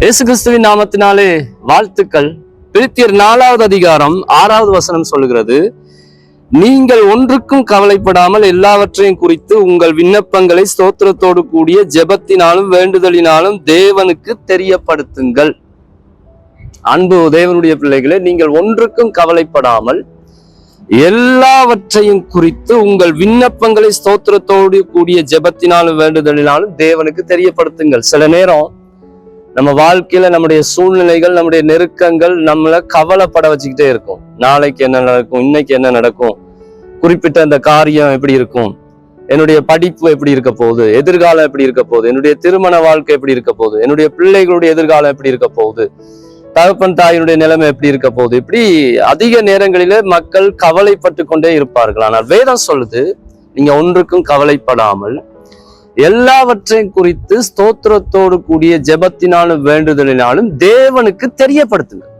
இயேசு கிறிஸ்துவின் நாமத்தினாலே வாழ்த்துக்கள். பிரித்தியர் நாலாவது அதிகாரம் ஆறாவது வசனம் சொல்கிறது நீங்கள் ஒன்றுக்கும் கவலைப்படாமல் எல்லாவற்றையும் குறித்து உங்கள் விண்ணப்பங்களை ஸ்தோத்திரத்தோடு கூடிய ஜெபத்தினாலும் வேண்டுதலினாலும் தேவனுக்கு தெரியப்படுத்துங்கள். அன்பு தேவனுடைய பிள்ளைகளே நீங்கள் ஒன்றுக்கும் கவலைப்படாமல் எல்லாவற்றையும் குறித்து உங்கள் விண்ணப்பங்களை ஸ்தோத்திரத்தோடு கூடிய ஜெபத்தினாலும் வேண்டுதலினாலும் தேவனுக்கு தெரியப்படுத்துங்கள். சில நேரம் நம்ம வாழ்க்கையில நம்முடைய சூழ்நிலைகள் நம்முடைய நெருக்கங்கள் நம்மளை கவலைப்பட வச்சுக்கிட்டே இருக்கும். நாளைக்கு என்ன நடக்கும் இன்னைக்கு என்ன நடக்கும் குறிப்பிட்ட அந்த காரியம் எப்படி இருக்கும் என்னுடைய படிப்பு எப்படி இருக்க போகுது எதிர்காலம் எப்படி இருக்க போகுது என்னுடைய திருமண வாழ்க்கை எப்படி இருக்க போகுது என்னுடைய பிள்ளைகளுடைய எதிர்காலம் எப்படி இருக்க போகுது தகப்பன் தாயினுடைய நிலைமை எப்படி இருக்க போகுது இப்படி அதிக நேரங்களில மக்கள் கவலைப்பட்டு கொண்டே இருப்பார்கள். ஆனால் வேதம் சொல்லுது நீங்க ஒன்றுக்கும் கவலைப்படாமல் எல்லாவற்றையும் குறித்து ஸ்தோத்திரத்தோடு கூடிய ஜெபத்தினாலும் வேண்டுதலினாலும் தேவனுக்கு தெரியப்படுத்துங்க